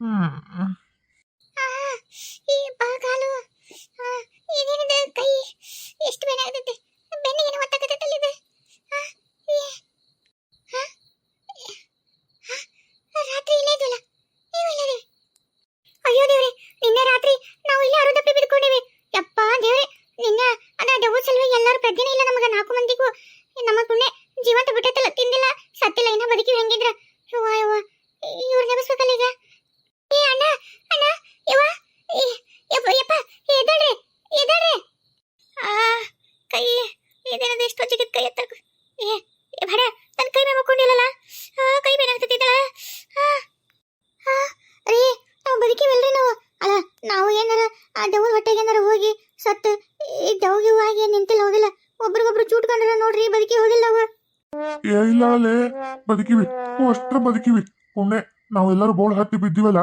ಹ್ಮ್ ಆ, ಈ ಕಾಲು ಇದೇನಿದೆ ಕೈ ಎಷ್ಟು ಬೇನೆ ಆಗ್ತೈತಿ ಬೆನ್ನಿಗೆ ಏನೋ ಒತ್ತಾಕತ್ತೈತಲ್ಲ ಇದು ಆ, ಏ, ಆ, ಏ, ಆ, ರಾತ್ರಿ ಇಲ್ಲೇ ಇದ್ವಲ್ಲ ನೀವೆಲ್ಲರಿ ಅಯ್ಯೋ ದೇವ್ರೆ ನಿನ್ನೆ ರಾತ್ರಿ ನಾವು ಇಲ್ಲೇ ಅರುದಪ್ಪಿ ಬಿದ್ಕೊಂಡಿವಿ ಯಪ್ಪ ದೇವ್ರೆ ನಿನ್ನೆ ಅದ ದೆವ್ವದ ಸಲುವಾಗಿ ಎಲ್ಲರೂ ಪ್ರಜ್ಞೆನೇ ಇಲ್ಲ ನಮಗೆ ನಾಲ್ಕು ಮಂದಿಗೂ ನಮ್ಮ ಪುಣ್ಯ ಜೀವಂತ ಬಿಟ್ಟೈತಲ್ಲ ತಿಂದಿಲ್ಲ ಸತ್ತಿಲ್ಲ ಇನ್ನ ಬದುಕಿವಿ ಹೆಂಗಿದ್ರ ಯವ್ವ ಯವ್ವ ಇವ್ರು ನೆಬಸ್ಬೇಕಲ್ಲ ಈಗ ಏ ಅಣ್ಣ ಅಣ್ಣ ಯವ್ವ ಏ, ಯಪ್ಪ ಯಪ್ಪ ಎದಳ್ರಿ ಎದಳ್ರಿ ಆ ಕೈ ಇದೇನದು ಎಷ್ಟು ಚಿಕ್ಕ ಕೈ ಎತ್ತಬೇಕು ಏ ಏ ಬೇಡ ನನ್ನ ಕೈ ಮೇಲೆ ಮಕ್ಕೊಂಡಿಲ್ಲಲ್ಲ ಆ ಕೈ ಬೇರೆ ಆಗ್ತೈತಿದ್ದಲ್ಲ ಆ ಆ ರೀ ನಾವು ಬದುಕಿವಲ್ರಿ ನಾವು ಅಲ್ಲ ನಾವು ಏನಾರ ಆ ದೆವ್ವದ ಹೊಟ್ಟೆಗೆ ಹೋಗಿ ಸತ್ತು, ಈ ದೆವ್ಗೆ ಆಗಿ ನಿಂತಿಲ್ಲ, ಹೋಗಿಲ್ಲ. ಒಬ್ರಿಗೊಬ್ರು ಚೂಟ್ಕೊಂಡ್ರ ನೋಡ್ರಿ, ಬದುಕಿ ಹೋಗಿಲ್ಲ ಅವ ಏ ಬದುಕಿವಿ ಅಷ್ಟ್ರ ಬದುಕಿವಿ ಒಮ್ಮೆ ನಾವೆಲ್ಲರೂ ಬೋಳ್ ಹತ್ತಿ ಬಿದ್ದಿವಲ್ಲ,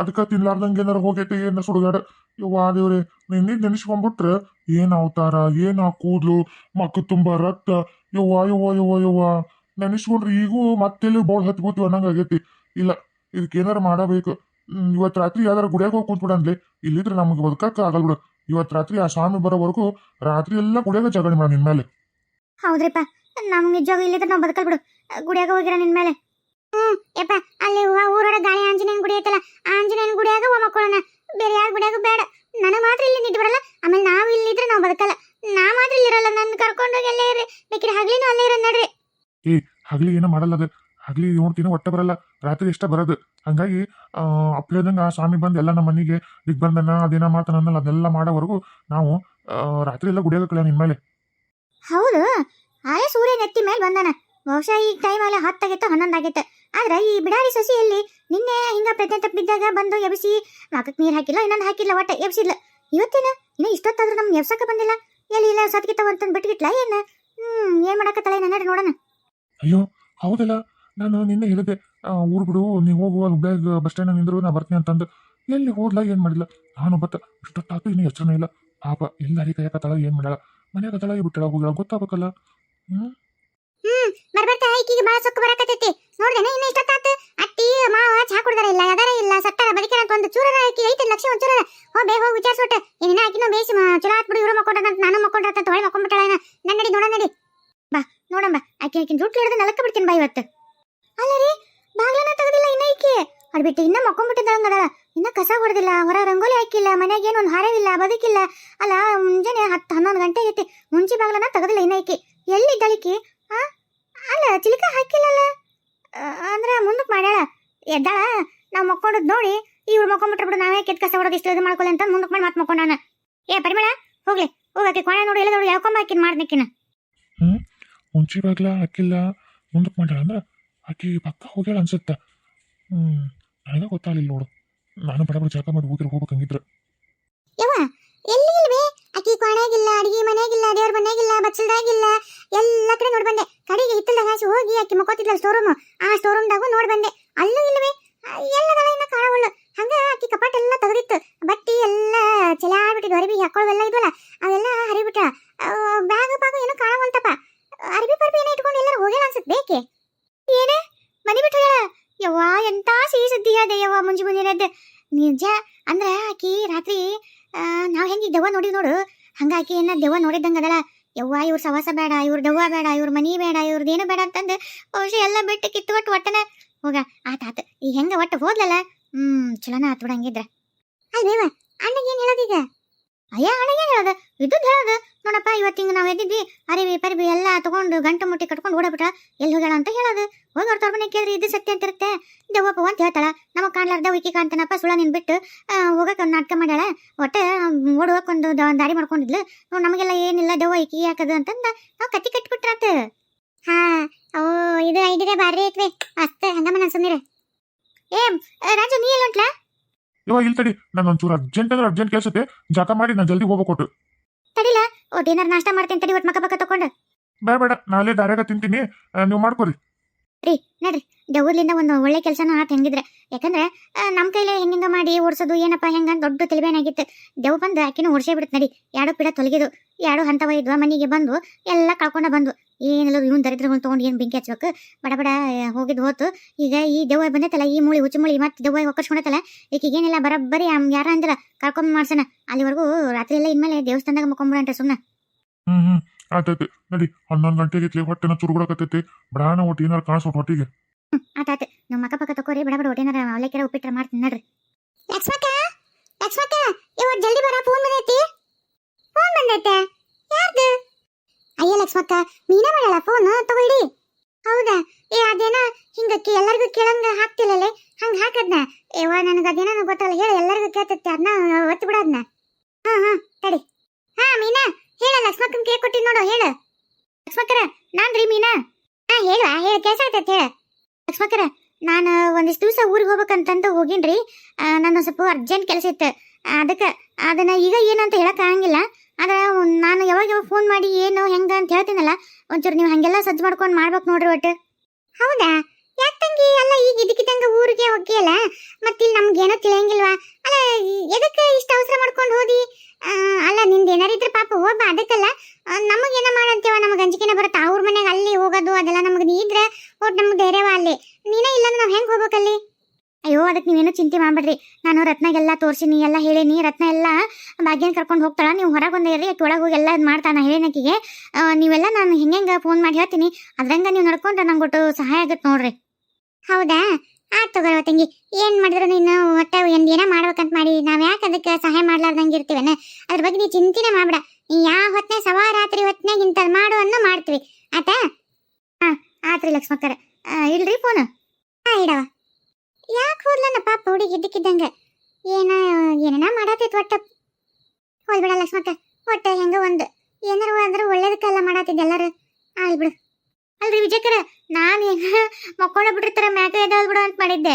ಅದಕ್ಕ ತಿನ್ಲಾರ್ದಂಗೆ ಏನಾರ ಹೋಗೈತೆ ಏನ ಸುಡುಗಾಡ ಯವ್ವಾ ದೇವ್ರೆ, ನಿನ್ನೆ ನೆನೆಸ್ಕೊಂಡ್ಬಿಟ್ರೆ ಏನ್ ಅವತಾರ, ಏನ್ ಆ ಕೂದ್ಲು ಮಕ್ಕ ತುಂಬಾ ರಕ್ತ. ಯವ್ವಾ ಯವ್ವಾ ಯವ್ವಾ ಯವ್ವಾ. ನೆನೆಸ್ಕೊಂಡ್ರೆ ಈಗೂ ಮತ್ತೆಲ್ಲಿ ಬೋಳ್ ಹತ್ಕೋತೀವಿ ಅನ್ನಂಗ ಆಗೈತಿ. ಇಲ್ಲ ಇದಕ್ಕೆ ಮಾಡಬೇಕು. ಹ್ಮ್, ಇವತ್ ರಾತ್ರಿ ಯಾವ್ದಾರ ಗುಡಿಯಾಗ ಹೋಗಿ ಕೂತ್ಬಿಡನ್ಲಿ ಇಲ್ಲಿದ್ರೆ ನಮಗೆ ಬದುಕಕ್ಕ ಆಗಲ್ ಬಿಡು. ಇವತ್ ರಾತ್ರಿ ಆ ಸ್ವಾಮಿ ಬರೋವರೆಗೂ ರಾತ್ರಿ ಎಲ್ಲ ಗುಡಿಯಾಗ ಜಗಳ ಮಾಡ ನಿನ್ ಮೇಲೆ. ಹೌದ್ರಿಪ್ಪ ನಮ್ಗೆ ನಿಜವಾಗ ಇಲ್ಲಿದ್ರೆ ನಾವು ಬದುಕಲ್ ಬಿಡು. ಗುಡಿಯಾಗ ಹೋಗಿರ ನಿನ್ ಮೇಲೆ. ಹ್ಮ್ ಯಪ್ಪ ಅಲ್ಲಿ ಊರೋಡ ಗಾಳಿ ಆಂಜನೇಯನ ಗುಡಿ ಐತಲ್ಲ ಆಂಜನೇಯನ ಗುಡಿಯಾಗ ಹೋಗ್ ಮಕ್ಕೊಳ್ಳೋಣ ಬೇರೆ ಯಾರ ಗುಡಿಯಾಗ ಬೇಡ. ನನಗೆ ಮಾತ್ರ ಇಲ್ಲಿ ನಿದ್ದೆ ಬರಲ್ಲ ಆಮೇಲೆ ನಾವು ಇಲ್ಲಿದ್ರೆ ನಾವು ಬದುಕಲ್ಲ. ನಾ ಮಾತ್ರ ಇಲ್ಲಿರಲ್ಲ ನನ್ನ ಕರ್ಕೊಂಡೋಗಿ ಅಲ್ಲೇ ಇರಿ ಬೇಕಿದ್ರೆ ಹಗಲಿನೂ ಅಲ್ಲೇ ಇರೋದು ನಡ್ರಿ. ಹಗಲಿ ಏನೋ ಮಾಡಲ್ಲ ಹಗಲಿ ದಿನ ಹೊಟ್ಟೆ ಬರಲ್ಲ ರಾತ್ರಿ ಇಷ್ಟ ಬರೋದು. ಹಂಗಾಗಿ ಅಪ್ಲೇದಂಗ ಆ ಸ್ವಾಮಿ ಬಂದು ಎಲ್ಲ ನಮ್ಮ ಮನೆಗೆ ಈಗ ಬಂದನ ಅದೇನ ಮಾಡ್ತಾನಲ್ಲ ಅದೆಲ್ಲ ಮಾಡೋವರೆಗೂ ನಾವು ರಾತ್ರಿ ಎಲ್ಲ ಗುಡಿಯಾಗ ನಿಮ್ಮ ಮೇಲೆ. ಹೌದು ಆಯ ಸೂರ್ಯ ನೆತ್ತಿ ಮೇಲೆ ಬಂದಾನ. ಬಹುಶಃ ಈ ಟೈಮ್ ಅಲ್ಲಿ ಹತ್ತಾಗಿತ್ತು ಹನ್ನೊಂದು ಆಗಿತ್ತು ಆದ್ರೆ ಈ ಬಿಡಾರಿ ಸಸಿಯಲ್ಲಿ ನಿನ್ನೆ ಹಿಂಗ ಪ್ರಜ್ಞೆ ತಪ್ಪಿದ್ದಾಗ ಬಂದು ಎಬ್ಸಿ ನಾಲ್ಕಕ್ಕೆ ನೀರು ಹಾಕಿಲ್ಲ ಇನ್ನೊಂದು ಹಾಕಿಲ್ಲ ಒಟ್ಟ ಎಬ್ಸಿಲ್ಲ ಇವತ್ತೇನ? ಇನ್ನ ಇಷ್ಟೊತ್ತಾದ್ರೂ ನಮ್ಗೆ ಎಬ್ಸಕ್ಕೆ ಬಂದಿಲ್ಲ. ಎಲ್ಲಿ ಇಲ್ಲ ಸತ್ಕಿತ್ತವ ಅಂತ ಬಿಟ್ಗಿಟ್ಲ ಏನು? ಹ್ಮ್ ಏನ್ ಮಾಡಕತ್ತಲ್ಲ ಏನ ನೋಡೋಣ. ಅಯ್ಯೋ ಹೌದಲ್ಲ. ನಾನು ನಿನ್ನೆ ಹೇಳಿದೆ ಊರು ಬಿಡು ನೀವು ಹೋಗು, ಅಲ್ಲಿ ಹುಬ್ಳ್ಯಾಗ ಬಸ್ ಸ್ಟ್ಯಾಂಡ್ ನಿಂದ್ರು, ನಾ ಬರ್ತೀನಿ ಅಂತಂದು. ಎಲ್ಲಿ ಹೋದ್ಲ, ಏನು ಮಾಡಿಲ್ಲ ನಾನು ಬತ್ತ ಇಷ್ಟೊತ್ತಾತು ಇನ್ನೂ ಎಚ್ಚರನೇ ಇಲ್ಲ. ಪಾಪ ಎಲ್ಲಾರಿ ಕೈಯಾಕತ್ತಾಳ ಏನು ಮಾಡಲ್ಲ ಮನೆಯಾಗ ತಳ ಬಿಟ್ಟಳ, ಹೋಗ್ಯಾಳ, ಗೊತ್ತಾಗಬೇಕಲ್ಲ? ಹ್ಮ್? ಹ್ಮ್, ಬರ್ಬರ್ತಾ, ಈಕಿಗೆ ಬಾಳ ಸೊಕ್ಕ ಬರಕತ್ತೈತಿ. ನೋಡ್ದೇನ, ಇನ್ನ ಇಷ್ಟೊತ್ತಾತ ಅತ್ತಿ, ಮಾವ, ಚಾ ಕುಡ್ದಾರ ಇಲ್ಲ ಯಾದಾರ ಇಲ್ಲ, ಸತ್ತಾರ ಬದುಕ್ಯಾರ ಅಂತ ಒಂದು ಚೂರರ ಆಕಿ, ಐತಿ, ಲಕ್ಷ ಒಂದ್ ಚೂರರ. ಹೋ, ಬೇ, ಹೋಗಿ, ವಿಚಾರಿಸೋಟ. ಇನ್ನ ಆಕಿನೂ ಬೇಸಿ ಚಲೋ ಆತ್ ಬಿಡು, ಇವ್ರು ಮಕ್ಕೊಂಡ್ರ ನಾನು ಮಕ್ಕೊಂಡ್ರ ಅಂತ ಹೊಳೆ ಮಕ್ಕೊಂಡ್ಬಿಟ್ಟಾಳ ನನ್ನ ನಡಿ ನೋಡ ನಡಿ ಬಾ ನೋಡಮ್ಮ ಆಕಿ, ಆಕಿನ ಜುಟ್ಟು ಹಿಡಿದು ನಲಕ್ಕ ಬಿಡ್ತೀನಿ ಬಾ ಇವತ್ತು. ಅಲ್ಲ ರೀ, ಬಾಗ್ಲನ ತೆಗೆದಿಲ್ಲ ಇನ್ನ ಈಕಿ. ಅದ್ ಬಿಟ್ಟು ಇನ್ನ ಮಕ್ಕೊಂಡ್ಬಿಟ್ಟಿದ್ದಾಳಂಗದಳ ಇನ್ನ ಕಸ ಹೊಡೆದಿಲ್ಲ, ಹೊರ ರಂಗೋಲಿ ಹಾಕಿಲ್ಲ ಮನೆಗೆ ಏನೊಂದು ಹಾರವಿಲ್ಲ, ಬದುಕಿಲ್ಲ. ಅಲ್ಲ ಮುಂಜಾನೆ ಹತ್ತು ಹನ್ನೊಂದು ಗಂಟೆ ಐತಿ ಮುಂಚಿ ಬಾಗ್ಲನ ತೆಗೆದಿಲ್ಲ ಇನ್ನ ಎಲ್ಲಿ ಎಲ್ಲಿದ್ದಾಳಿಕಿ ಆ, ಅಲ್ಲ, ಚಿಲಕ ಹಾಕಿಲ್ಲಲ್ಲ? ಅಂದ್ರೆ ಮುಂದಕ್ಕೆ ಮಾಡ್ಯಾಳ. ಎದ್ದಾಳ, ನಾವು ಮಕ್ಕೊಂಡದ್ ನೋಡಿ. ಇವ್ರು ಮಕ್ಕೊಂಡ್ಬಿಟ್ರೆ ನಾವೇ ಕೆಟ್ಟ ಕಸ ಹೊಡೆದು ಇಷ್ಟು ಇದು ಮಾಡ್ಕೊಳ್ಳಿ ಅಂತ ಮುಂದಕ್ಕೆ ಮಾಡಿ ಮತ್ತೆ ಮಕ್ಕೊಂಡಾನ ಏ, ಪರಿಮಳ, ಹೋಗ್ಲಿ. ಹೋಗಕ್ಕೆ ಕೋಣ ನೋಡಿ ಎಲ್ಲ ನೋಡಿ ಯಾಕೊಂಬ ಹಾಕಿನ್ ಮಾಡ್ದಕ್ಕಿನ ಮುಂಚಿ ಬಾಗ್ಲ ಹಾಕಿಲ್ಲ ಮುಂದಕ್ಕೆ ಮಾಡ್ಯಾಳ ಅಂದ್ರ? ಆಕಿ ಪಕ್ಕ ಹೋಗ್ಯಾಳ ಅನ್ಸುತ್ತ. ಹ್ಮ್, ನನಗ ಗೊತ್ತಾಗಲಿಲ್ಲ ನೋಡು. ನಾನು ಬಡ ಬಡ ಜಳಕ ಮಾಡಿ ಹೋಗಿರ ಹೋಗ್ಬೇಕಂಗಿದ್ರ. ಯವ್ವ, ಎಲ್ಲಿ ಇಲ್ವೇ? ಅಕ್ಕಿ ಕೋಣೆಗಿಲ್ಲ ಅಡಿಗೆ ಮನೆಗಿಲ್ಲ ದೇವ್ರ ಮನೆಗಿಲ್ಲ ಬಚ್ಚಲ್ದಾಗಿಲ್ಲ. ಎಲ್ಲ ಕಡೆ ನೋಡಿ ಬಂದೆ. ಕಡೆಗೆ ಹಿತ್ತಲ್ದಾಗ ಹಾಸಿ ಹೋಗಿ ಅಕ್ಕಿ ಮಕ್ಕೋತಿದ್ಲ ಸ್ಟೋರ್ ರೂಮ್ ಆ ಸ್ಟೋರ್ ರೂಮ್ದಾಗೂ ನೋಡಿ ಬಂದೆ. ಅಲ್ಲೂ ಇಲ್ವೇ? ಎಲ್ಲದಳ ಇನ್ನ ಕಾಣವಳ್ಳು ಹಂಗ ಅಕ್ಕಿ ಕಪಾಟ ಎಲ್ಲ ತೆಗೆದಿತ್ತು. ಬಟ್ಟಿ ಎಲ್ಲ ಚೆಲಾಡ್ಬಿಟ್ಟಿದ್ವು ಅರಬಿ ಹಾಕೊಳ್ಳೋವೆಲ್ಲ ಇದ್ವಲ್ಲ, ಅವೆಲ್ಲ ಹರಿಬಿಟ್ಟ ಬ್ಯಾಗ್ ಪಾಗ ಏನೋ ಕಾಣವಂತಪ್ಪ. ಅರಬಿ ಪರ್ಬಿ ಏನೋ ಇಟ್ಕೊಂಡು ಎಲ್ಲರೂ ಹೋಗ್ಯಾರ ಅನ್ಸುತ್ತೆ ಬೇಕೆ? ಏನೇ ಮನಿ ಬಿಟ್ಟು ಯವ್ವ, ಎಂತ ಸಿಹಿ ಸುದ್ದಿ ಅದೇ ಯವ್ವ ಮುಂಜಿ ಮುಂದಿನದ್ದು ನಿಜ, ಅಂದ್ರ ಆಕಿ ರಾತ್ರಿ ನಾವು ಹೆಂಗೆ ದೆವ್ವ ನೋಡಿ ನೋಡು. ಹಂಗ ಆಕಿ ಏನ ದೆವ್ವ ನೋಡಿದ್ದಂಗ ಅದಲ್ಲ ಯವ್ವ, ಇವ್ರ ಸವಾಸ ಬೇಡ, ಇವ್ರ ದೆವ್ವ ಬೇಡ, ಇವ್ರ ಮನಿ ಬೇಡ ಇವ್ರದ್ದೇನು ಬೇಡ ಅಂತಂದು ಬಹುಶಃ ಎಲ್ಲ ಬಿಟ್ಟು ಕಿತ್ತುಕೊಟ್ಟು ಒಟ್ಟನ ಹೋಗ. ಆತ ಆತ. ಈಗ ಹೆಂಗ ಒಟ್ಟು ಹೋದ್ಲಲ್ಲ? ಹ್ಮ್, ಚಲೋನ ಆತ್ ಬಿಡಂಗಿದ್ರ ಅಲ್ವೇವ ಅಣ್ಣಗೆ ಏನ್ ಹೇಳೋದೀಗ ಅಯ್ಯ ಏನು ಹೇಳೋದು? ಇದ್ದದ್ದು ಹೇಳೋದು? ನೋಡಪ್ಪ ಇವತ್ತು ನಾವು ಎದ್ದಿದ್ವಿ, ಅರಿವಿ, ಪರಿವಿ ಎಲ್ಲ ತಗೊಂಡು ಗಂಟು ಮುಟ್ಟಿ ಕಟ್ಕೊಂಡು ಓಡಬಿಟ್ಟ ಎಲ್ಲಿ ಹೋಗ್ಯಾಳ ಅಂತ ಹೇಳೋದು. ಹೋಗಿ ಅವ್ರ ತವ್ರ ಮನೆ ಕೇಳಿದ್ರೆ ಇದು ಸತ್ಯ ಅಂತ ಇರುತ್ತೆ. ದೇವಪ್ಪ ಅಂತ ಹೇಳ್ತಾಳ. ನಮಗೆ ಕಾಣ್ಲಾರ್ದ ವಿಕಿ ಕಾಣ್ತಾನಪ್ಪ ಸುಳ ನಿನ್ ಬಿಟ್ಟು ಹೋಗಕ್ಕೆ ನಾಟಕ ಮಾಡ್ಯಾಳ. ಒಟ್ಟೆ ಓಡುವಕ್ಕೆ ಒಂದು ದ- ದಾರಿ ಮಾಡ್ಕೊಂಡಿದ್ಲು. ನಮಗೆಲ್ಲ ಏನಿಲ್ಲ ದೆವ್ವ ಈಕಿ ಯಾಕದು ಅಂತಂದ. ನಾವು ಕತ್ತಿ ಕಟ್ಬಿಟ್ರಾತ. ಹಾ, ಓ, ಇದು ಐಡಿಯಾ ಬಾರಿ ಐತ್ವೆ. ಅಷ್ಟೇ, ಹಂಗಮ್ಮ ನಾನು ಸುಮ್ಮನೆ ಏ, ರಾಜು, ನೀ ಎಲ್ಲ ಉಂಟ್ಲಾ ಇವಾಗ ಇಲ್ಲಿ ತಡಿ ನಾನು ಒಂಚೂರು ಅರ್ಜೆಂಟ್ ಅಂದ್ರೆ ಅರ್ಜೆಂಟ್ ಕೆಲಸಕ್ಕೆ ಜಾಕ ಮಾಡಿ ನಾನು ಜಲ್ದಿ ಹೋಗ್ಬೇಕು ತಡಿಲ? ಓ ಡಿನ್ನರ್ ನಾಷ್ಟ ಮಾಡ್ತೀನಿ ತಡಿ ಒಟ್ಟು ಮಕ್ಕ ಪಕ್ಕ ತಕೊಂಡು ಬೇಡ ಬೇಡ ನಾಳೆ ದಾರ್ಯಾಗ ತಿಂತೀನಿ. ನೀವು ಮಾಡ್ಕೊರಿ. ರೀ, ನಡ್ರಿ. ದೆವ್ವದ್ಲಿಂದ ಒಂದು ಒಳ್ಳೆ ಕೆಲಸನೂ ಆತ ಹೆಂಗಿದ್ರೆ. ಯಾಕಂದ್ರೆ ನಮ್ಮ ನಮ್ ಕೈಲೇ ಹೆಂಗಿಂಗ ಮಾಡಿ ಓಡಿಸೋದು ಏನಪ್ಪ ಹೆಂಗ ದೊಡ್ಡ ತಿಳಿಬೇನಾಗಿತ್ತು. ದೆವ್ ಬಂದು ಆಕಿನ ಓಡಿಸೇ ಬಿಡುತ್ತೆ ನಡಿ. ಎರಡು ಪಿಡ ತೊಲಗಿದು ಎರಡು ಹಂತವ ಇದ್ವ ಮನೆಗೆ ಬಂದು ಎಲ್ಲ ಕಳ್ಕೊಂಡ ಬಂದು ಏನಿಲ್ಲ ಇವನ್ ದರಿದ್ರಗಳು ತೊಗೊಂಡು ಏನು ಬೆಂಕಿ ಹಚ್ಬೇಕು? ಬಡ ಬಡ ಹೋಗಿದ್ ಹೋತು. ಈಗ ಈ ದೆವ್ವ ಬಂದೈತಲ್ಲ, ಈ ಮೂಳಿ ಹುಚ್ಚು ಮೂಳಿ ಮತ್ತೆ ದೆವ್ವ ಒಕ್ಕರ್ಸ್ಕೊಂಡೈತಲ್ಲ, ಈಕಿಗೆ ಏನಿಲ್ಲ ಬರಬ್ಬರಿ ಯಾರ ಅಂದಿಲ್ಲ ಕರ್ಕೊಂಡ್ ಮಾಡ್ಸೋಣ ಅಲ್ಲಿವರೆಗೂ ರಾತ್ರಿ ಎಲ್ಲ ಇನ್ಮೇಲೆ ದೇವಸ್ಥಾನದಾಗ ಮಕ್ಕೊಂಬಿಡಂಟ್ರೆ ಸುಮ್ಮನೆ ಹ್ಮ್ ಹ್ಮ್. ಆತೈತಿ. ನಡಿ ಹನ್ನೊಂದು ಗಂಟೆಗೆ ಇತ್ಲಿ ಹೊಟ್ಟೆನ ಚುರುಗುಡಕತ್ತೈತಿ ಬ್ರಾಣ ಒಟ್ಟು ಏನಾರು ಕಾಣಿಸೋಟ್ ಹೊಟ್ಟಿಗೆ. ಆತಾತ ನಮ್ಮ ಅಕ್ಕ ಪಕ್ಕ ತಕೋರಿ ಬಡ ಬಡ ಒಟ್ಟೇನಾರ ಅವಲಕ್ಕಿರ ಉಪ್ಪಿಟ್ರ ಮಾಡ್ತೀನಿ ನಡ್ರಿ. ಲಕ್ಷ್ಮಕ್ಕ ಲಕ್ಷ್ಮಕ್ಕ ಇವತ್ತು ಜಲ್ದಿ ಬರ ಫೋನ್ ಬಂದೈತಿ? ಫೋನ್ ಬಂದೈತೆ. ಯಾರ್ದು? ಅಯ್ಯ ಲಕ್ಷ್ಮಕ್ಕ ನೀನೇ ಮಾಡಲ್ಲ ಫೋನ್ ತಗೊಳ್ಳಿ. ಹೌದಾ? ಏ ಅದೇನ ಹಿಂಗಕ್ಕೆ ಎಲ್ಲರಿಗೂ ಕೇಳಂಗ ಹಾಕ್ತಿಲ್ಲಲೆ? ಹಂಗ ಹಾಕದ್ನ? ಏವ ನನಗೆ ಅದೇನ ಗೊತ್ತಲ್ಲ ಹೇಳಿ ಎಲ್ಲರಿಗೂ ಕೇಳ್ತೈತಿ ಅದನ್ನ ಒತ್ತಿ ಬಿಡೋದ್ನ ಹಾ ಹಾ ತಡಿ. ಹಾ ಮೀನಾ. ಹೇಳ, ಲಕ್ಷ್ಮಕ್ಕನ ಕೇಕ್ ಕೊಟ್ಟಿದ್ ನೋಡು, ಹೇಳ. ಲಕ್ಷ್ಮಕ್ಕರ ನಾನ್ರಿ ಮೀನಾ ಹಾ, ಹೇಳ ಹೇಳ, ಕೆಲ್ಸ ಆಗ್ತೈತೆ ಹೇಳ. ಲಕ್ಷ್ಮಕ್ಕರ, ನಾನು ಒಂದಿಷ್ಟು ದಿವಸ ಊರಿಗೆ ಹೋಗ್ಬೇಕಂತಂತ ಹೋಗಿನ್ರಿ. ರೀ ನನ್ನ ಸ್ವಲ್ಪ ಅರ್ಜೆಂಟ್ ಕೆಲಸ ಇತ್ತು. ಅದಕ್ಕೆ, ಅದನ್ನ ಈಗ ಏನಂತ ಅಂತ ಹೇಳಕ್ ಆಗಂಗಿಲ್ಲ. ಆದ್ರೆ ನಾನು ಯಾವಾಗ ಯಾವಾಗ ಫೋನ್ ಮಾಡಿ ಏನು, ಹೆಂಗ ಅಂತ ಹೇಳ್ತೀನಲ್ಲ, ಒಂಚೂರು ನೀವು ಹಂಗೆಲ್ಲ ಸಜ್ಜು ಮಾಡ್ಕೊಂಡು ಮಾಡ್ಬೇಕು ನೋಡ್ರಿ ಒಟ್ಟು. ಹೌದಾ? ಯಾಕೆ ತಂಗಿ? ಅಲ್ಲ, ಈಗ ಇದಕ್ಕಿದ್ದಂಗ ಊರಿಗೆ ಹೋಗಿಯಲ್ಲ ಮತ್ತೆ ಇಲ್ಲಿ ನಮ್ಗೆ ಏನೋ ತಿಳಿಯಂಗಿಲ್ವಾ? ಅಲ್ಲ, ಎದಕ್ಕೆ ಇಷ್ಟು ಅವಸರ ಮಾಡ್ಕೊಂಡು ಹೋದಿ? ಅಲ್ಲ, ನಿಂದ ಏನಾರಿದ್ರೆ ಪಾಪ ಹೋಗ್ಬ, ಅದಕ್ಕಲ್ಲ. ನಮಗೇನ ಮಾಡಂತೇವ ನಮಗೆ ಅಂಜಿಕೆನ ಬರುತ್ತೆ? ಅವ್ರ ಮನೆಗೆ ಅಲ್ಲಿ ಹೋಗೋದು, ಅದೆಲ್ಲ ನಮಗೆ ನೀ ಇದ್ರೆ ಒಟ್ಟು ನಮ್ಗೆ ಧೈರ್ಯವ ಅಲ್ಲಿ. ನೀನೇ ಇಲ್ಲ ನಾವು ಹೆಂಗೆ ಹೋಗ್ಬೇಕಲ್ಲಿ? ಅಯ್ಯೋ ಅದಕ್ಕೆ ನೀವೇನು ಚಿಂತೆ ಮಾಡ್ಬೇಡ್ರಿ. ನಾನು ರತ್ನಾಗೆಲ್ಲ ತೋರ್ಸಿನಿ, ಎಲ್ಲ ಹೇಳೀನಿ. ರತ್ನ ಎಲ್ಲ ಭಾಗ್ಯನ ಕರ್ಕೊಂಡು ಹೋಗ್ತಾಳ. ನೀವು ಹೊರಗೆ ಇರ್ರಿ ಆಕೆ ಒಳಗೆ ಹೋಗಿ ಎಲ್ಲ ಇದು ಮಾಡ್ತಾನ ಹೇಳಿನಕಿಗೆ. ನೀವೆಲ್ಲ ನಾನು ಹೆಂಗೆ ಫೋನ್ ಮಾಡಿ ಹೇಳ್ತೀನಿ. ಅದ್ರಂಗೆ ನೀವು ನಡ್ಕೊಂಡ್ರೆ ನಂಗೆ ಒಟ್ಟು ಸಹಾಯ ಆಗುತ್ತೆ ನೋಡ್ರಿ. ಹೌದಾ? ಆಯ್ತು ತಗೋರ ತಂಗಿ. ಏನ್ ಮಾಡಿದ್ರು ನೀನು ಒಟ್ಟ ಒಂದ್ ಏನ ಮಾಡ್ಬೇಕಂತ ಮಾಡಿ. ನಾವ್ ಯಾಕೆ ಅದಕ್ಕೆ ಸಹಾಯ ಮಾಡ್ಲಾರ್ದಂಗೆ ಇರ್ತೀವನ? ಅದ್ರ ಬಗ್ಗೆ ನೀ ಚಿಂತೆನೆ ಮಾಡ್ಬೇಡ. ನೀ ಯಾವ ಹೊತ್ನೆ ಸವಾ ರಾತ್ರಿ ಹೊತ್ನಾಗ ಇಂಥದ್ ಮಾಡು ಅನ್ನೋ ಮಾಡ್ತೀವಿ. ಆತಾ? ಹಾ ಆತ್ರಿ ಲಕ್ಷ್ಮಕ್ಕರ. ಇಲ್ರಿ ಫೋನ್? ಹಾ ಇಡವ. ಯಾಕೆ ಹೋದ್ಲನ್ನ ಪಾಪ ಹುಡುಗಿ ಇದ್ದಕ್ಕಿದ್ದಂಗ ಏನ ಏನೇನ ಮಾಡತ್ತಿತ್ತು ಒಟ್ಟ ಹೋಲ್ಬಿಡ ಲಕ್ಷ್ಮಕ್ಕ ಒಟ್ಟ ಹೆಂಗ ಒಂದು ಏನಾರು ಆದ್ರೂ ಒಳ್ಳೇದಕ್ಕೆಲ್ಲ ಮಾಡತ್ತಿದ್ದ ಎಲ್ಲಾರು ಆಲ್ ಬಿಡು ಅಲ್ರಿ ವಿಜಯಕರ ನಾನು ಹೆಂಗ ಮಕ್ಕೊಂಡ ಬಿಟ್ಟಿರ್ತಾರ ಮ್ಯಾಕ ಎದ್ದಾಳ್ ಬಿಡು ಅಂತ ಮಾಡಿದ್ದೆ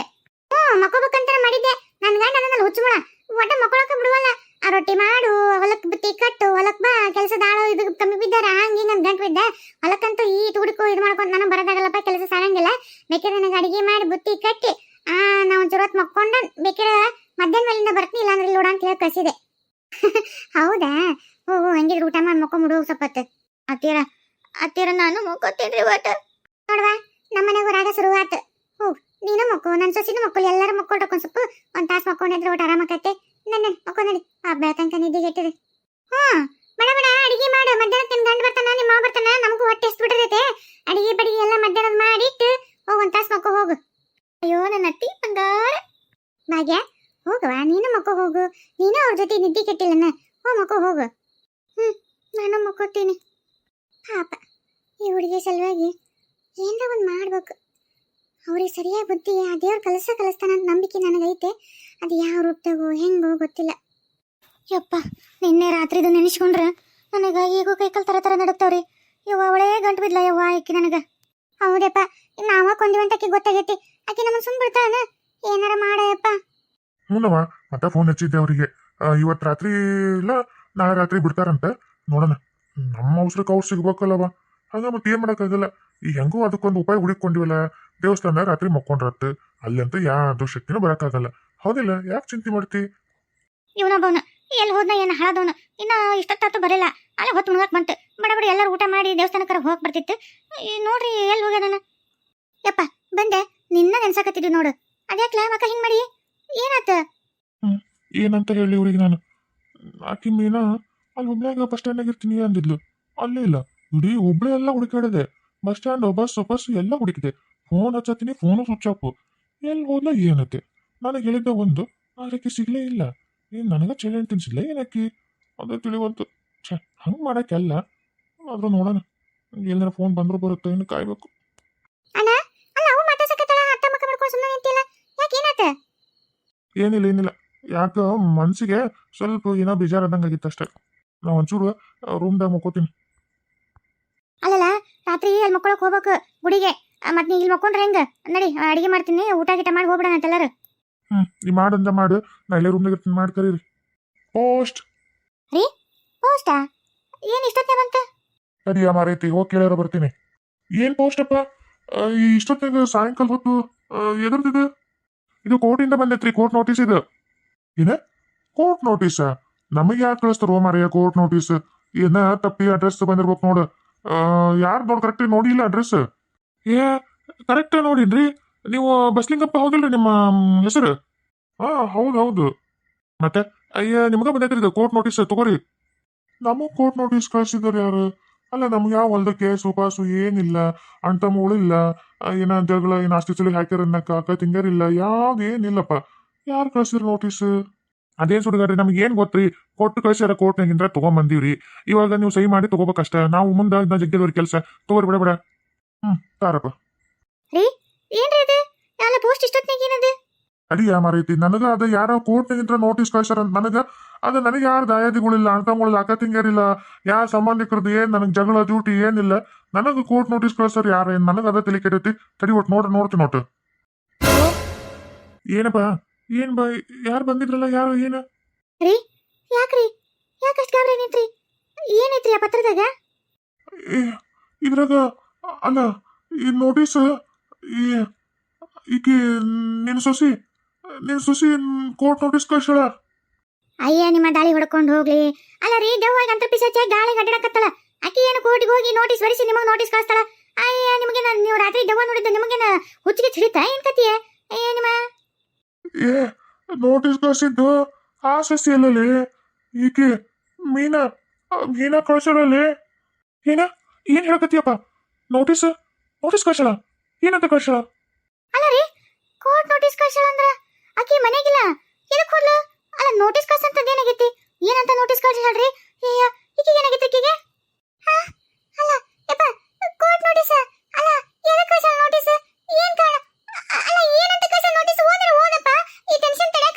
ಹ್ಞೂ ಮಕ್ಕೋಬೇಕಂತ ಮಾಡಿದ್ದೆ ನನ್ ಗಂಡ ಅದನ್ನ ಹುಚ್ಚುಮಳ ಒಟ್ಟ ಮಕ್ಕೊಳಕ ಬಿಡುವಲ್ಲ ಆ ರೊಟ್ಟಿ ಮಾಡು ಹೊಲಕ್ ಬುತ್ತಿ ಕಟ್ಟು ಹೊಲಕ್ ಬಾ ಕೆಲಸದ ಆಳು ಇದು ಕಮ್ಮಿ ಬಿದ್ದಾರ ಹಂಗ ಹಿಂಗ ಗಂಟು ಬಿದ್ದ ಹೊಲಕ್ಕಂತೂ ಈ ತುಡುಕು ಇದು ಮಾಡ್ಕೊಂಡು ನನಗೆ ಬರೋದಾಗಲ್ಲಪ್ಪ ಕೆಲಸ ಸಾರಂಗಿಲ್ಲ ಬೇಕಾದ್ರೆ ನನಗೆ ಅಡಿಗೆ ಮಾಡಿ ಬುತ್ತಿ ಕಟ್ಟಿ ಆ ನಾ ಒಂಚೂರು ಹೊತ್ತು ಮಕ್ಕೊಂಡ ಬೇಕಾದ್ರೆ ಮಧ್ಯಾಹ್ನ ಮೇಲಿಂದ ಬರ್ತೀನಿ ಇಲ್ಲಾಂದ್ರೆ ಇಲ್ಲಿ ನೋಡ ಅಂತ ಹೇಳಿ ಕಳ್ಸಿದೆ ಹೌದಾ ಓ ಓ, ಹಂಗಿದ್ರೆ ಊಟ ಮಾಡಿ ಹೊತ್ತು ಅತ್ತೀರ ಅತ್ತೀರ ನಾನು ಮಕ್ಕೋತೀನಿ ಇವತ್ತು. ನೋಡ್ವಾ, ನಮ್ಮ ಮನೆಗೆ ಶುರುವಾತ ಹೋಗ್ ನೀನು ಮಕ್ಕೋ ನನ್ನ ಸೊಸಿನ ಮಕ್ಕಳು ಎಲ್ಲರೂ ಮಕ್ಕೊಂಡ್ರೆ ಒಂದು ಸ್ವಲ್ಪ ಒಂದ್ ತಾಸು ಮಕ್ಕೊಂಡಿದ್ರೆ ಒಟ್ಟು ಆರಾಮಾಕತ್ತೆ ನನ್ನ ಮಕ್ಕೊಂಡಿ ಆ ಬೆಳಕಂಕ ನಿದ್ದೆ ಇಟ್ಟಿರಿ ಹಾ ಬಡ ಬಡ ಅಡಿಗೆ ಮಾಡು. ಮಧ್ಯಾಹ್ನ ನಿಮ್ಮ ಗಂಡ ಬರ್ತಾನ ನಿಮ್ಮ ಮಾವ ಬರ್ತಾನ, ನಮಗೂ ಹೊಟ್ಟೆ ಎಷ್ಟು ಬಿಟ್ಟಿರ್ತೈತೆ ಅಡಿಗೆ ಬಡಿಗೆ ಎಲ್ಲ ಮಧ್ಯಾಹ್ನದ ಮಾಡಿಟ್ಟು ಹೋಗ, ಒಂದ್ ತಾಸು ಮಕ್ಕೋ ಹೋಗು. ಅಯ್ಯೋ, ನನ್ನ ಅತ್ತಿ ಬಂಗಾರ. ಭಾಗ್ಯ ಹೋಗವಾ ನೀನು ಮಕ್ಕ ಹೋಗು. ನೀನು ಅವ್ರ ಜೊತೆ ನಿದ್ದೆ ಕೆಟ್ಟಿಲ್ಲನ. ಹೋ, ಮಕ್ಕ ಹೋಗು. ಹ್ಮ್. ನಾನು ಮಕ್ಕೋತೀನಿ ಪಾಪ, ಈ ಹುಡುಗಿ ಸಲುವಾಗಿ ಏನಾರ ಒಂದು ಮಾಡ್ಬೇಕು. ಅವ್ರಿಗೆ ಸರಿಯಾಗಿ ಬುದ್ಧಿ, ಆ ದೇವ್ರ ಕಲಸ ಕಲಿಸ್ತಾನ ನಂಬಿಕೆ ನನಗೈತೆ. ಅದು ಯಾವ ರೂಪದಾಗೋ ಹೆಂಗೋ ಗೊತ್ತಿಲ್ಲ. ಯಪ್ಪ, ನಿನ್ನೆ ರಾತ್ರಿದು ನೆನೆಸ್ಕೊಂಡ್ರೆ ನನಗೆ ಈಗೂ ಕೈಕಲ್ ತರ ತರ ನಡುತ್ತವ್ರಿ ಯವ್ವ, ಅವಳೇ ಗಂಟು ಬಿದ್ಲ ಯವ್ವ ಆಕಿ ನನಗೆ. ಹೌದಪ್ಪ ನಾವ ಕೊಂದಿವಂತ ಆಕಿ ಗೊತ್ತಾಗೈತಿ. ಆಕಿ ನಮ್ಮ ಸುಮ್ ಬಿಡ್ತಾನ ಏನಾರ ಮಾಡಯಪ್ಪ. ಹ್ಞೂನವ್ವ, ಮತ್ತೆ ಫೋನ್ ಹಚ್ಚಿದ್ದೆ ಅವರಿಗೆ. ಇವತ್ತು ರಾತ್ರಿ ಇಲ್ಲ ನಾಳೆ ರಾತ್ರಿ ಬಿಡ್ತಾರಂತ? ನೋಡೋಣ. ನಮ್ಮ ಅವಸರಕ್ಕೆ ಅವ್ರು ಸಿಗ್ಬೇಕಲ್ಲವ? ಹಂಗ ಮತ್ತೆ ಏನ್ ಮಾಡಕ್ಕಾಗಲ್ಲ? ಈಗ ಹೆಂಗೂ ಅದಕ್ಕೊಂದು ಉಪಾಯ ಹುಡುಕೊಂಡಿವಲ್ಲ ದೇವಸ್ಥಾನ ರಾತ್ರಿ ಮಕ್ಕೊಂಡ್ರತ್ ಅಲ್ಲಂತೂ ಯಾವ್ದು ಶಕ್ತಿನೂ ಬರಕ್ಕಾಗಲ್ಲ. ಹೌದಿಲ್ಲ ಯಾಕೆ ಚಿಂತೆ ಮಾಡ್ತಿ? ಇವನೊಬ್ಬವನು ಎಲ್ಲಿ ಹೋದ್ನ ಏನು ಹಾಳದವನು ಇನ್ನ ಇಷ್ಟೊತ್ತಾತು ಬರಲ್ಲ. ಅಲ್ಲ ಹೊತ್ತು ಮುಳುಗಕ್ ಬಂತು. ಬಡ ಬಡ ಎಲ್ಲರೂ ಊಟ ಮಾಡಿ ದೇವಸ್ಥಾನಕ್ಕರ ಹೋಗಕ್ ಬರ್ತಿತ್ತು. ನೋಡ್ರಿ ಎಲ್ಲಿ ಹೋಗ್ಯಾನ ಯಪ್ಪ ಬಂದೆ. ನಿನ್ನ ನೆನ್ಸಾಕತ್ತಿದ್ವಿ ನೋಡು. ಅದ್ಯಾಕ್ಲ? ಮಕ್ಕ ಹಿಂಗ್ ಮಾಡಿ? ಏನಾತ ಏನಂತ ಹೇಳಿ ಇವ್ರಿಗೆ ನಾನು. ಆಕಿ ಮೀನಾ ಅಲ್ಲಿ ಹುಬ್ಳ್ಯಾಗ ಬಸ್ ಸ್ಟ್ಯಾಂಡ್ ಆಗಿರ್ತೀನಿ ಅಂದಿದ್ಲು. ಅಲ್ಲೇ ಇಲ್ಲ. ಇಡೀ ಹುಬ್ಳಿ ಎಲ್ಲ ಹುಡುಕಾಡಿದೆ. ಬಸ್ ಸ್ಟ್ಯಾಂಡ್ ಬಸ್ ಬಸ್ ಎಲ್ಲ ಹುಡುಕಿದೆ. ಫೋನ್ ಹಚ್ಚತ್ತೀನಿ ಫೋನು ಸ್ವಿಚ್ ಆಫ್ ಎಲ್ಲಿ ಹೋದ್ಲ ಏನತ್ತೆ? ನನಗೆ ಹೇಳಿದ್ದೆ ಒಂದು ಅದಕ್ಕೆ ಸಿಗ್ಲೇ ಇಲ್ಲ. ಏನು ನನಗೆ ಚೇಂಜ್ ತಿನ್ಸಿಲ್ಲ ಏನಕ್ಕಿ? ಅದು ತಿಳಿವಂತು ಹಂಗ್ ಹಂಗೆ ಮಾಡೋಕ್ಕೆಲ್ಲ ಆದ್ರೂ ನೋಡೋಣ. ಎಲ್ಲಾರ ಫೋನ್ ಬಂದರೂ ಬರುತ್ತೆ? ಇನ್ನು ಕಾಯ್ಬೇಕು. ಏನಿಲ್ಲ ಏನಿಲ್ಲ. ಯಾಕೆ ಮನ್ಸಿಗೆ ಸ್ವಲ್ಪ ಏನೋ ಬೇಜಾರಾದಂಗೆ ಆಗಿತ್ತು ಅಷ್ಟೇ. ನಾ ಒಂಚೂರು ರೂಮ್ದಾಗ ಮುಕ್ಕೋತೀನಿ. ಅಲ್ಲಲ್ಲ ರಾತ್ರಿ ಅಲ್ಲಿ ಮಕ್ಕೊಳಕ್ ಹೋಗ್ಬೇಕು ಗುಡಿಗೆ. ಮತ್ತೆ ನೀ ಇಲ್ಲಿ ಮಕ್ಕೊಂಡ್ರೆ ಹೆಂಗ? ನಡಿ ಅಡಿಗೆ ಮಾಡ್ತೀನಿ ಊಟ ಗೀಟ ಮಾಡಿ ಹೋಗ್ಬಿಡೋಣ ಎಲ್ಲರೂ. ಹ್ಮ್ ನೀ ಮಾಡಂದ ಮಾಡು. ನಾ ಇಲ್ಲೇ ರೂಮ್ದಾಗ ಇರ್ತೀನಿ ಮಾಡಿ ಕರೀರಿ. ಪೋಸ್ಟ್. ಪೋಸ್ಟಾ? ಏನು ಇಷ್ಟೊತ್ತೇ ಬಂತ? ಸರಿಯಾ ಮಾರೈತಿ ಹೋಗಿ ಕೇಳ್ಯಾರ ಬರ್ತೀನಿ. ಏನು ಪೋಸ್ಟ್ ಅಪ್ಪ? ಆ, ಈ ಇಷ್ಟೊತ್ತಿನಾಗ ಸಾಯಂಕಾಲ ಹೊತ್ತು ಎದುರ್ದಿದೆ ಇದು ಕೋರ್ಟಿಂದ ಬಂದೈತ್ರಿ ಕೋರ್ಟ್ ನೋಟಿಸ್ ಇದು. ಏನ? Court notice? ನಮಗೆ ಯಾಕೆ ಕಳಿಸ್ತಾರೋ ಮಾರಯ್ಯ ಕೋರ್ಟ್ ನೋಟಿಸ್ ಏನ ತಪ್ಪಿ ಅಡ್ರೆಸ್ ಬಂದಿರ್ಬೇಕು ನೋಡು. ಯಾರು ನೋಡಿ ಕರೆಕ್ಟ್ ನೋಡಿಲ್ಲ ಅಡ್ರೆಸ್ ಏ ಕರೆಕ್ಟ್ ನೋಡಿನ್ರಿ. ನೀವು ಬಸ್ಲಿಂಗಪ್ಪ ಹೌದಿಲ್ರಿ ನಿಮ್ಮ ಹೆಸರು? ಹಾ ಹೌದು ಹೌದು. ಮತ್ತೆ? ಅಯ್ಯ ನಿಮ್ಗ ಬಂದೈತ್ರಿ ಇದು ಕೋರ್ಟ್ ನೋಟಿಸ್ ತಗೋರಿ. ನಮಗ್ ಕೋರ್ಟ್ ನೋಟಿಸ್ ಕಳ್ಸಿದಾರೆ ಯಾರು? ಅಲ್ಲ ನಮ್ಗೆ ಯಾವ ಹೊಲ್ದ ಕೇಸು ಪಾಸು ಏನಿಲ್ಲ ಉಳಿಲ್ಲ ಏನ ಜಗಳ ಏನ್ ಅಷ್ಟು ಚಳಿ ಹಾಕ್ಯಾರ ಅನ್ನಕ್ಕ ಅಕ್ಕ ತಿಂಗಾರಿಲ್ಲ ಯಾವ್ದು ಏನಿಲ್ಲಪ್ಪ. ಯಾರು ಕಳ್ಸಿದ್ರು ನೋಟಿಸ್ ಅದೇನ್ ಸುಡುಗಾರ್ರಿ ನಮ್ಗೆ ಏನ್ ಗೊತ್ತ್ರಿ? ಕೊಟ್ಟು ಕಳ್ಸ್ಯಾರ ಕೋರ್ಟ್ನಾಗಿಂದ್ರ ತಗೊಂಬಂದಿವ್ರಿ. ಇವಾಗ ನೀವು ಸಹಿ ಮಾಡಿ ತಗೋಬೇಕಷ್ಟ. ನಾವು ಮುಂದೆ ಇದನ್ನ ಜಗ್ಗಿದವ್ರ ಕೆಲಸ. ತಗೋರಿ ಬಿಡ ಬಿಡ. ಹ್ಮ್ ತಾರಪ್ಪ. ಏನ್ರಿ ಇದು? ಎಲ್ಲ ಪೋಸ್ಟ್ ಇಷ್ಟೊತ್ತಿನಾಗ ಏನದು? ಅಡಿಯ ಮಾರೈತಿ ನನಗ ಅದ ಯಾರ ಕೋರ್ಟ್ನಾಗಿಂತ್ರ ನೋಟಿಸ್ ಕಳ್ಸ್ಯಾರ ಅಂತ ನನಗ ಅದ ನನಗೆ ಯಾರು ದಾಯಾದಿಗಳಿಲ್ಲ ಅಣ್ತಂಗಳಿಲ್ಲ ಅಕ್ಕ ತಿಂಗಾರಿಲ್ಲ ಯಾರ ಸಂಬಂಧಿಕರದ್ದು ಏನ್ ನನಗೆ ಜಗಳ ಡ್ಯೂಟಿ ಏನಿಲ್ಲ. ನನಗೆ ಕೋರ್ಟ್ ನೋಟಿಸ್ ಕಳ್ಸಾರ ಯಾರು ಏನ್ ನನಗ ಅದ ತಲೆ ಕೆಟ್ಟೈತಿ ತಡಿ ಒಟ್ಟು ನೋಡ್ರಿ ನೋಡ್ತೀನಿ ಒಟ್ಟು ಏನಪ್ಪ? ಏನ್ ಬಾ ಯಾರು ಬಂದಿದ್ರಲ್ಲ ಯಾರು ಏನು? ಯಾಕ್ರಿ? ಯಾಕಷ್ಟು ಗಾಬರಿ ನಿಂತ್ರಿ? ಏನೈತ್ರಿ ಆ ಪತ್ರದಾಗ? ಇದ್ರಾಗ ಅಲ್ಲ ಈ ನೋಟಿಸ್ ಈ ಈಕಿ ನಿನ್ ಸೊಸಿ ನಿನ್ ಸೊಸಿ ಕೋರ್ಟ್ ನೋಟಿಸ್ ಕಳ್ಸಳ ಅಯ್ಯ ನಿಮ್ಮ ದಾಳಿ ಹೊಡ್ಕೊಂಡು ಹೋಗ್ಲಿ. ಅಲ್ಲ ರೀ ದೆವ್ವಾಗಿ ಅಂತ ಪಿಸಚ್ಚೆ ಗಾಳಿ ಗಡ್ಡಾಕತ್ತಳ ಆಕಿ ಏನು ಕೋರ್ಟಿಗೆ ಹೋಗಿ ನೋಟಿಸ್ ಬರಿಸಿ ನಿಮಗೆ ನೋಟಿಸ್ ಕಳಿಸ್ತಾಳ? ಅಯ್ಯ ನಿಮಗೆ ನೀವು ರಾತ್ರಿ ದೆವ್ವ ನೋಡಿದ್ದೆ ನಿಮಗೆ ಹುಚ್ಚಿಗೆ ಚಿಡಿತಾ ಏನ್ ಕತಿಯ ಅಯ್ಯ ನಿಮ್ಮ ಏ ನೋಟಿಸ್ ಕಳ್ಸಿದ್ದು ಆ ಸೊಸೆಯಲ್ಲಿ ಈಕೆ ಮೀನಾ ಮೀನಾ ಕಳ್ಸಳಲ್ಲಿ. ಏನ, ಏನ್ ಹೇಳಕತ್ತಿಯಪ್ಪ? Notice notice ಕಳ್ಸಳ. ಏನಂತ ಕಳ್ಸಳ? ಅಲ್ಲ ರೀ ಕೋರ್ಟ್ ನೋಟಿಸ್ ಕಳ್ಸಳ ಅಂದ್ರ ಆಕೆ ಮನೆಗಿಲ್ಲ. ಏನಕ್ಕೆ ಹೋದ್ಲ? ಅಲ್ಲ ನೋಟಿಸ್ ಕಳ್ಸ ಅಂತ ಏನಾಗೈತಿ? ಏನಂತ ನೋಟಿಸ್ ಕಳ್ಸಳ ಹೇಳ್ರಿ ಈಕೆ ಏನಾಗೈತಿ ಈಕೆಗೆ ಅಲ್ಲ, ಯಪ್ಪ ಕೋರ್ಟ್ ನೋಟಿಸ್ ಅಲ್ಲ ಏನಕ್ಕೆ ಕಳ್ಸಳ ನೋಟಿಸ್ ಏನ್ ಕಾರಣ? ಅಲ್ಲ, ಏನಂತ ಕಳ್ಸಳ ನೋಟಿಸ್ ಓದ y tensión terá